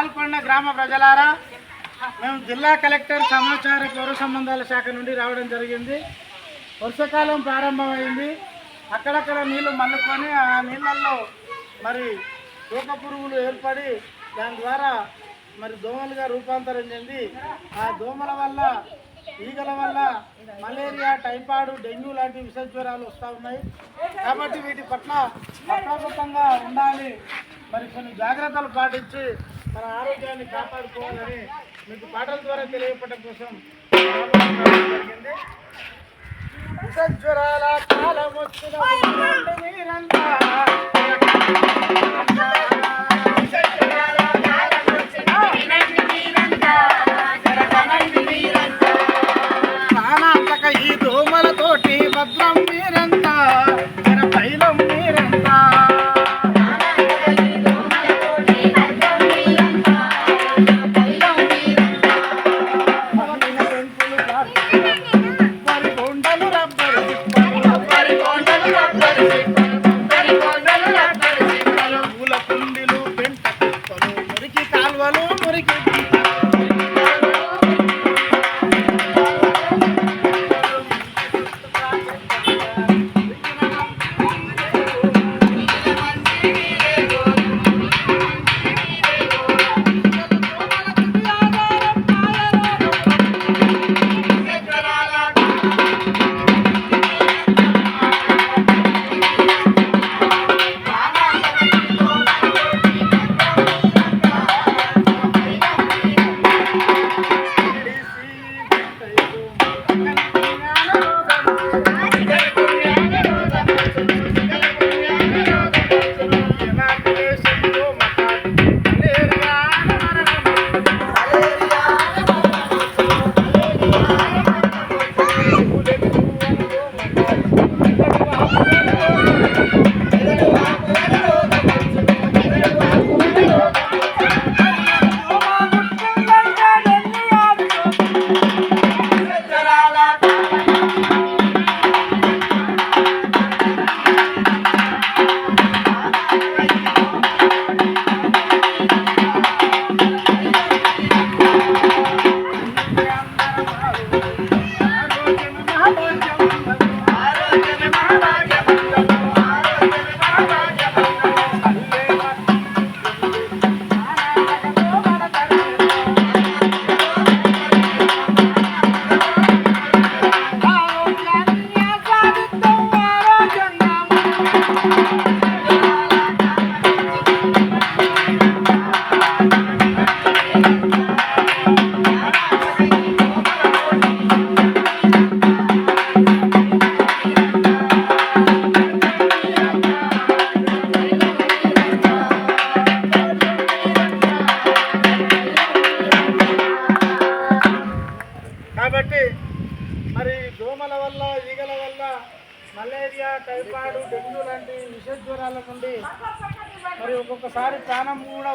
గ్రామ ప్రజలారా మేము జిల్లా కలెక్టర్ సమాచార పౌర సంబంధాల శాఖ నుండి రావడం జరిగింది. వర్షాకాలం ప్రారంభమైంది. అక్కడక్కడ నీళ్ళు మల్లుకొని ఆ నీళ్ళల్లో మరి తూక పురుగులు ఏర్పడి దాని ద్వారా మరి దోమలుగా రూపాంతరం చెంది ఆ దోమల వల్ల ఈగల వల్ల మలేరియా టైఫాయిడ్ డెంగ్యూ లాంటి విష జ్వరాలు వస్తూ ఉన్నాయి. కాబట్టి వీటి పట్ల అప్రమత్తంగా ఉండాలి. మరి కొన్ని జాగ్రత్తలు పాటించి మన ఆరోగ్యాన్ని కాపాడుకోవాలని మీకు పాటల ద్వారా తెలియపడం కోసం జరిగింది విష జ్వరాల కాలం వచ్చిన ఊరండి మీరంతా. ఈ దోమలతోటి భద్రం మీరంతా really good. Malaria typhoid dengue లాంటి విష జ్వరాల నుండి మరి ఒక్కొక్కసారి ప్రాణం కూడా